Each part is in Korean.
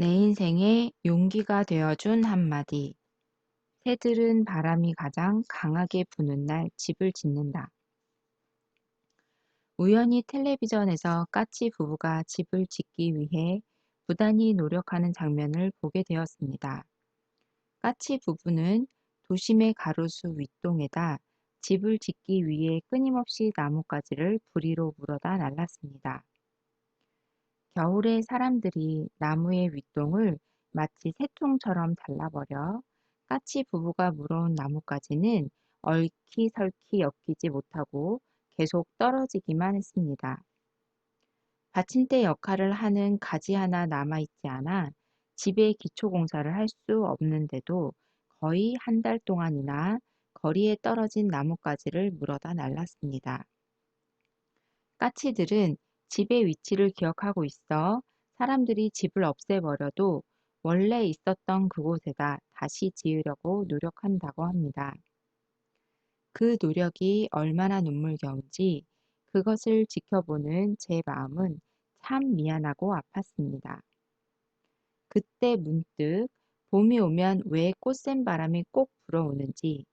내 인생에 용기가 되어준 한마디. 새들은 바람이 가장 강하게 부는 날 집을 짓는다. 우연히 텔레비전에서 까치 부부가 집을 짓기 위해 부단히 노력하는 장면을 보게 되었습니다. 까치 부부는 도심의 가로수 윗동에다 집을 짓기 위해 끊임없이 나뭇가지를 부리로 물어다 날랐습니다. 겨울에 사람들이 나무의 윗동을 마치 새통처럼 잘라버려 까치 부부가 물어온 나뭇가지는 얼키설키 엮이지 못하고 계속 떨어지기만 했습니다. 받침대 역할을 하는 가지 하나 남아있지 않아 집에 기초공사를 할 수 없는데도 거의 한 달 동안이나 거리에 떨어진 나뭇가지를 물어다 날랐습니다. 까치들은 집의 위치를 기억하고 있어 사람들이 집을 없애버려도 원래 있었던 그곳에다 다시 지으려고 노력한다고 합니다. 그 노력이 얼마나 눈물겨운지 그것을 지켜보는 제 마음은 참 미안하고 아팠습니다. 그때 문득 봄이 오면 왜 꽃샘 바람이 꼭 불어오는지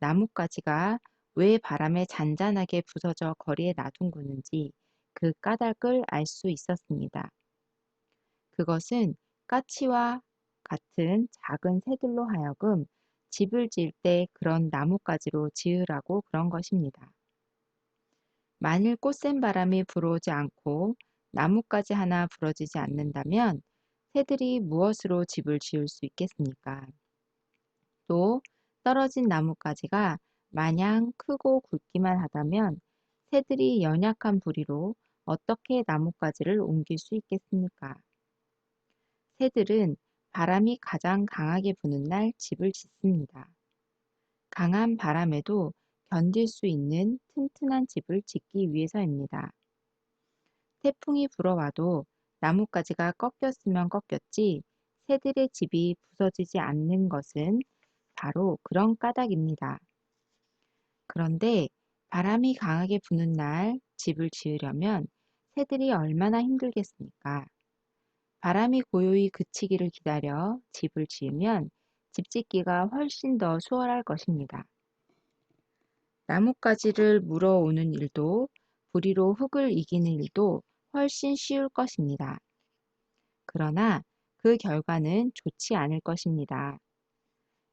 나뭇가지가 왜 바람에 잔잔하게 부서져 거리에 놔둔 건지 그 까닭을 알 수 있었습니다. 그것은 까치와 같은 작은 새들로 하여금 집을 지을 때 그런 나뭇가지로 지으라고 그런 것입니다. 만일 꽃샘 바람이 불어오지 않고 나뭇가지 하나 부러지지 않는다면 새들이 무엇으로 집을 지을 수 있겠습니까? 또 떨어진 나뭇가지가 마냥 크고 굵기만 하다면 새들이 연약한 부리로 어떻게 나뭇가지를 옮길 수 있겠습니까? 새들은 바람이 가장 강하게 부는 날 집을 짓습니다. 강한 바람에도 견딜 수 있는 튼튼한 집을 짓기 위해서입니다. 태풍이 불어와도 나뭇가지가 꺾였으면 꺾였지 새들의 집이 부서지지 않는 것은 바로 그런 까닭입니다. 그런데 바람이 강하게 부는 날 집을 지으려면 새들이 얼마나 힘들겠습니까? 바람이 고요히 그치기를 기다려 집을 지으면 집 짓기가 훨씬 더 수월할 것입니다. 나뭇가지를 물어오는 일도 부리로 흙을 이기는 일도 훨씬 쉬울 것입니다. 그러나 그 결과는 좋지 않을 것입니다.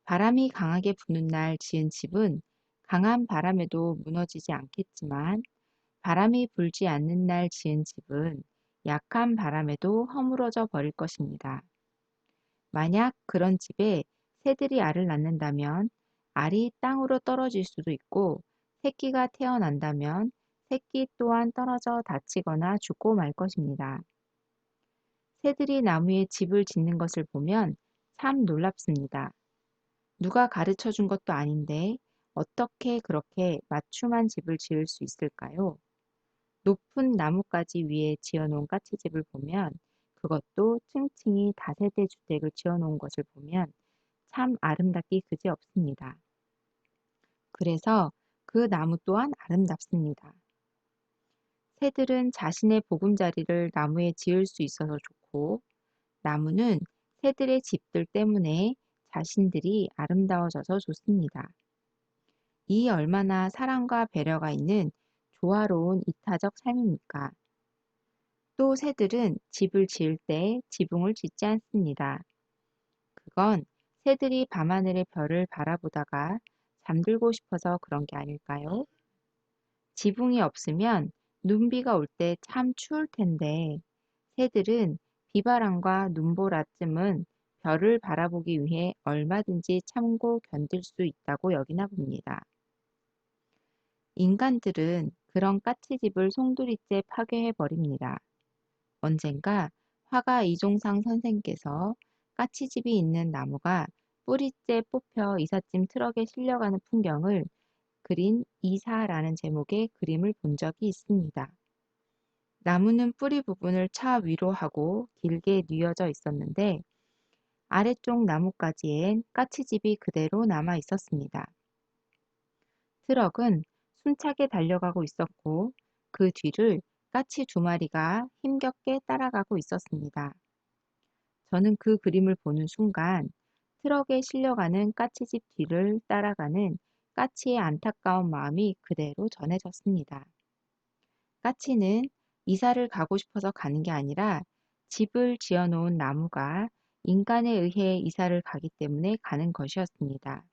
바람이 강하게 부는 날 지은 집은 강한 바람에도 무너지지 않겠지만 바람이 불지 않는 날 지은 집은 약한 바람에도 허물어져 버릴 것입니다. 만약 그런 집에 새들이 알을 낳는다면 알이 땅으로 떨어질 수도 있고 새끼가 태어난다면 새끼 또한 떨어져 다치거나 죽고 말 것입니다. 새들이 나무에 집을 짓는 것을 보면 참 놀랍습니다. 누가 가르쳐 준 것도 아닌데 어떻게 그렇게 맞춤한 집을 지을 수 있을까요? 높은 나뭇가지 위에 지어놓은 까치집을 보면 그것도 층층이 다세대 주택을 지어놓은 것을 보면 참 아름답기 그지없습니다. 그래서 그 나무 또한 아름답습니다. 새들은 자신의 보금자리를 나무에 지을 수 있어서 좋고 나무는 새들의 집들 때문에 자신들이 아름다워져서 좋습니다. 이 얼마나 사랑과 배려가 있는 조화로운 이타적 삶입니까? 또 새들은 집을 지을 때 지붕을 짓지 않습니다. 그건 새들이 밤하늘의 별을 바라보다가 잠들고 싶어서 그런 게 아닐까요? 지붕이 없으면 눈비가 올 때 참 추울 텐데 새들은 비바람과 눈보라쯤은 별을 바라보기 위해 얼마든지 참고 견딜 수 있다고 여기나 봅니다. 인간들은 그런 까치집을 송두리째 파괴해 버립니다. 언젠가 화가 이종상 선생께서 까치집이 있는 나무가 뿌리째 뽑혀 이삿짐 트럭에 실려가는 풍경을 그린 이사라는 제목의 그림을 본 적이 있습니다. 나무는 뿌리 부분을 차 위로 하고 길게 뉘어져 있었는데 아래쪽 나뭇가지엔 까치집이 그대로 남아 있었습니다. 트럭은 숨차게 달려가고 있었고 그 뒤를 까치 두 마리가 힘겹게 따라가고 있었습니다. 저는 그 그림을 보는 순간 트럭에 실려가는 까치집 뒤를 따라가는 까치의 안타까운 마음이 그대로 전해졌습니다. 까치는 이사를 가고 싶어서 가는 게 아니라 집을 지어 놓은 나무가 인간에 의해 이사를 가기 때문에 가는 것이었습니다.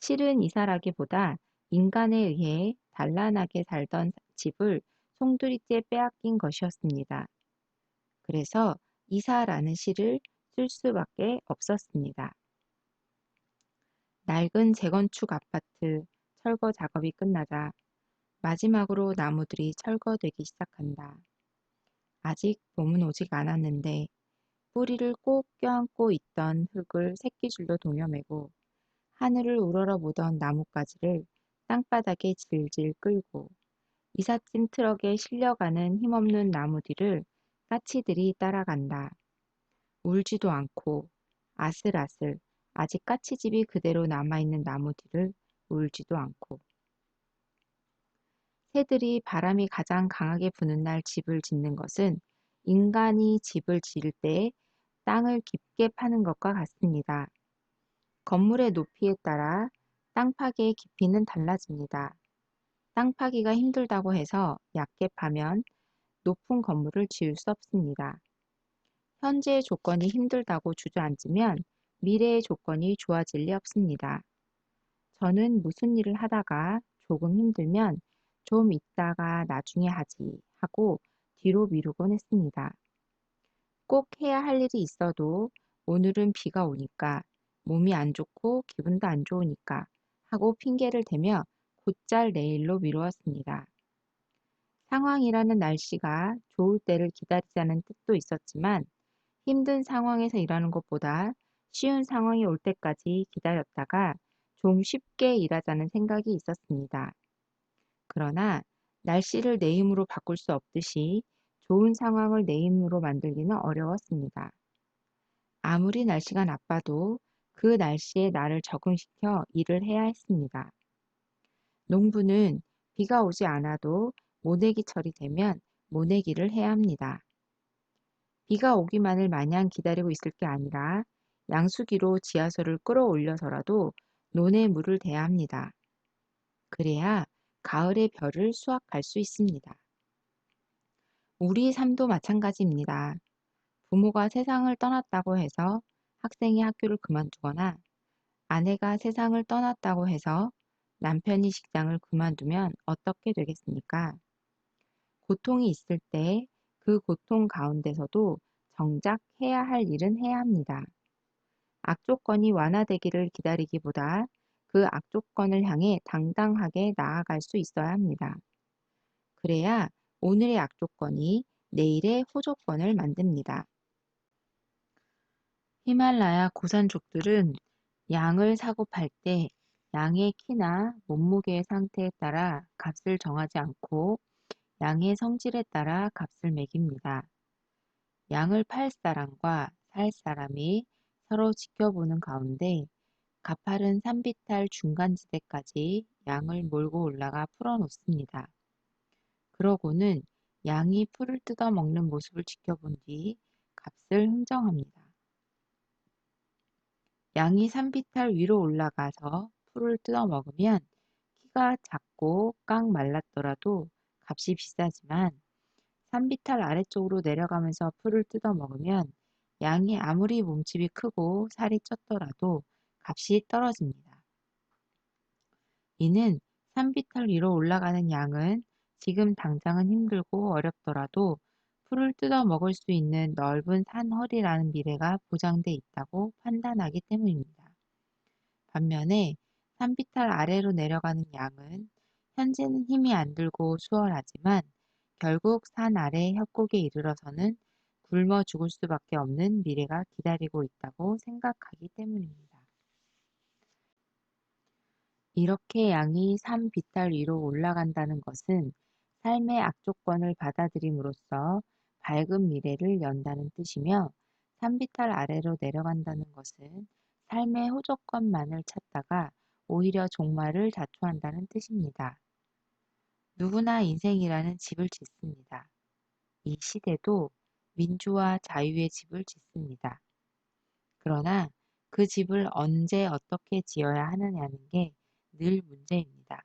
실은 이사라기보다 인간에 의해 단란하게 살던 집을 송두리째 빼앗긴 것이었습니다. 그래서 이사라는 시를 쓸 수밖에 없었습니다. 낡은 재건축 아파트 철거 작업이 끝나자 마지막으로 나무들이 철거되기 시작한다. 아직 봄은 오직 않았는데 뿌리를 꼭 껴안고 있던 흙을 새끼줄로 동여매고 하늘을 우러러보던 나뭇가지를 땅바닥에 질질 끌고 이삿짐 트럭에 실려가는 힘없는 나무 뒤를 까치들이 따라간다. 울지도 않고 아슬아슬 아직 까치집이 그대로 남아있는 나무 뒤를 울지도 않고 새들이 바람이 가장 강하게 부는 날 집을 짓는 것은 인간이 집을 지을 때 땅을 깊게 파는 것과 같습니다. 건물의 높이에 따라 땅 파기의 깊이는 달라집니다. 땅 파기가 힘들다고 해서 얕게 파면 높은 건물을 지을 수 없습니다. 현재의 조건이 힘들다고 주저앉으면 미래의 조건이 좋아질 리 없습니다. 저는 무슨 일을 하다가 조금 힘들면 좀 있다가 나중에 하지 하고 뒤로 미루곤 했습니다. 꼭 해야 할 일이 있어도 오늘은 비가 오니까 몸이 안 좋고 기분도 안 좋으니까 하고 핑계를 대며 곧잘 내일로 미루었습니다. 상황이라는 날씨가 좋을 때를 기다리자는 뜻도 있었지만 힘든 상황에서 일하는 것보다 쉬운 상황이 올 때까지 기다렸다가 좀 쉽게 일하자는 생각이 있었습니다. 그러나 날씨를 내 힘으로 바꿀 수 없듯이 좋은 상황을 내 힘으로 만들기는 어려웠습니다. 아무리 날씨가 나빠도 그 날씨에 나를 적응시켜 일을 해야 했습니다. 농부는 비가 오지 않아도 모내기철이 되면 모내기를 해야 합니다. 비가 오기만을 마냥 기다리고 있을 게 아니라 양수기로 지하수를 끌어올려서라도 논에 물을 대야 합니다. 그래야 가을의 별을 수확할 수 있습니다. 우리 삶도 마찬가지입니다. 부모가 세상을 떠났다고 해서 학생이 학교를 그만두거나 아내가 세상을 떠났다고 해서 남편이 직장을 그만두면 어떻게 되겠습니까? 고통이 있을 때 그 고통 가운데서도 정작 해야 할 일은 해야 합니다. 악조건이 완화되기를 기다리기보다 그 악조건을 향해 당당하게 나아갈 수 있어야 합니다. 그래야 오늘의 악조건이 내일의 호조건을 만듭니다. 히말라야 고산족들은 양을 사고 팔 때 양의 키나 몸무게의 상태에 따라 값을 정하지 않고 양의 성질에 따라 값을 매깁니다. 양을 팔 사람과 살 사람이 서로 지켜보는 가운데 가파른 산비탈 중간지대까지 양을 몰고 올라가 풀어놓습니다. 그러고는 양이 풀을 뜯어 먹는 모습을 지켜본 뒤 값을 흥정합니다. 양이 산비탈 위로 올라가서 풀을 뜯어 먹으면 키가 작고 깡 말랐더라도 값이 비싸지만 산비탈 아래쪽으로 내려가면서 풀을 뜯어 먹으면 양이 아무리 몸집이 크고 살이 쪘더라도 값이 떨어집니다. 이는 산비탈 위로 올라가는 양은 지금 당장은 힘들고 어렵더라도 풀을 뜯어 먹을 수 있는 넓은 산허리라는 미래가 보장돼 있다고 판단하기 때문입니다. 반면에 산비탈 아래로 내려가는 양은 현재는 힘이 안 들고 수월하지만 결국 산 아래 협곡에 이르러서는 굶어 죽을 수밖에 없는 미래가 기다리고 있다고 생각하기 때문입니다. 이렇게 양이 산 비탈 위로 올라간다는 것은 삶의 악조건을 받아들임으로써 밝은 미래를 연다는 뜻이며 산비탈 아래로 내려간다는 것은 삶의 호조건만을 찾다가 오히려 종말을 자초한다는 뜻입니다. 누구나 인생이라는 집을 짓습니다. 이 시대도 민주와 자유의 집을 짓습니다. 그러나 그 집을 언제 어떻게 지어야 하느냐는 게 늘 문제입니다.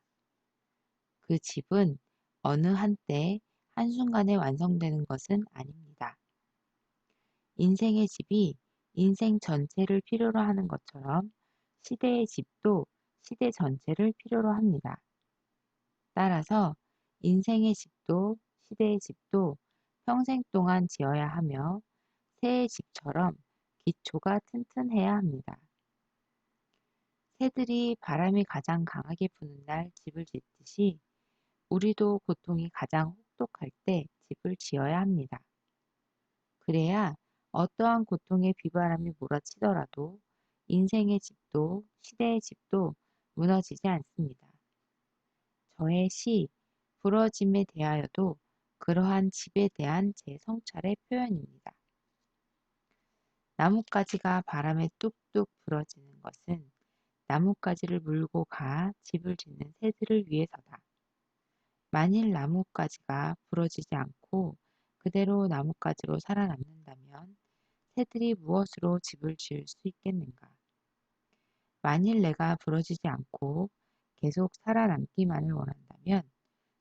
그 집은 어느 한때 한순간에 완성되는 것은 아닙니다. 인생의 집이 인생 전체를 필요로 하는 것처럼 시대의 집도 시대 전체를 필요로 합니다. 따라서 인생의 집도 시대의 집도 평생 동안 지어야 하며 새의 집처럼 기초가 튼튼해야 합니다. 새들이 바람이 가장 강하게 부는 날 집을 짓듯이 우리도 고통이 가장 혹독할 때 집을 지어야 합니다. 그래야 어떠한 고통의 비바람이 몰아치더라도 인생의 집도 시대의 집도 무너지지 않습니다. 저의 시 부러짐에 대하여도 그러한 집에 대한 제 성찰의 표현입니다. 나뭇가지가 바람에 뚝뚝 부러지는 것은 나뭇가지를 물고 가 집을 짓는 새들을 위해서다. 만일 나뭇가지가 부러지지 않고 그대로 나뭇가지로 살아남는다면 새들이 무엇으로 집을 지을 수 있겠는가? 만일 내가 부러지지 않고 계속 살아남기만을 원한다면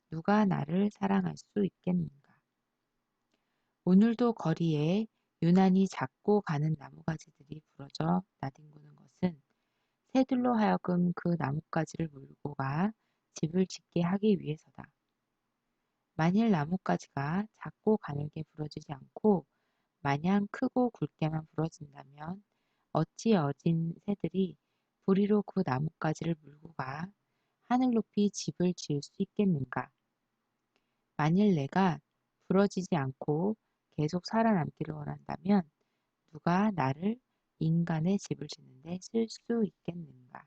누가 나를 사랑할 수 있겠는가? 오늘도 거리에 유난히 작고 가는 나무가지들이 부러져 나뒹구는 것은 새들로 하여금 그 나뭇가지를 물고 가 집을 짓게 하기 위해서다. 만일 나뭇가지가 작고 가늘게 부러지지 않고 마냥 크고 굵게만 부러진다면 어찌 어진 새들이 부리로 그 나뭇가지를 물고 가 하늘 높이 집을 지을 수 있겠는가? 만일 내가 부러지지 않고 계속 살아남기를 원한다면 누가 나를 인간의 집을 짓는데 쓸 수 있겠는가?